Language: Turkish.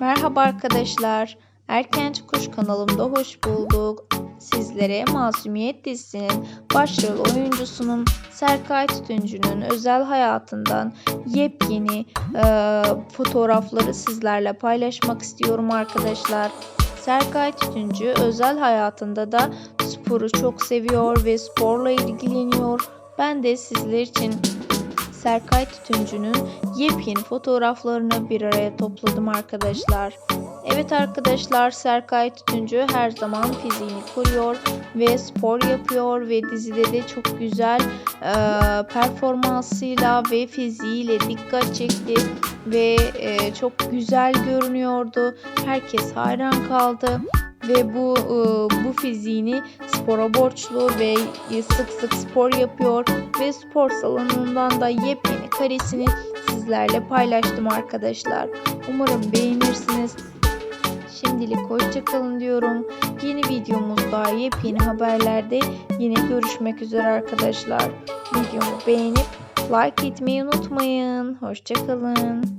Merhaba arkadaşlar. Erkenci Kuş kanalımda hoş bulduk. Sizlere Masumiyet dizisinin başrol oyuncusunun Serkay Tütüncü'nün özel hayatından yepyeni e, fotoğrafları sizlerle paylaşmak istiyorum arkadaşlar. Serkay Tütüncü özel hayatında da sporu çok seviyor ve sporla ilgileniyor. Ben de sizler için Serkay Tütüncü'nün yepyeni fotoğraflarını bir araya topladım arkadaşlar. Evet arkadaşlar Serkay Tütüncü her zaman fiziğini koruyor ve spor yapıyor ve dizide de çok güzel e, performansıyla ve fiziğiyle dikkat çekti ve e, çok güzel görünüyordu. Herkes hayran kaldı ve bu e, bu fiziğini spora borçlu ve sık sık spor yapıyor ve spor salonundan da yepyeni karesini sizlerle paylaştım arkadaşlar. Umarım beğenirsiniz. Şimdilik hoşçakalın diyorum. Yeni videomuzda yepyeni haberlerde yine görüşmek üzere arkadaşlar. Videomu beğenip like etmeyi unutmayın. Hoşçakalın.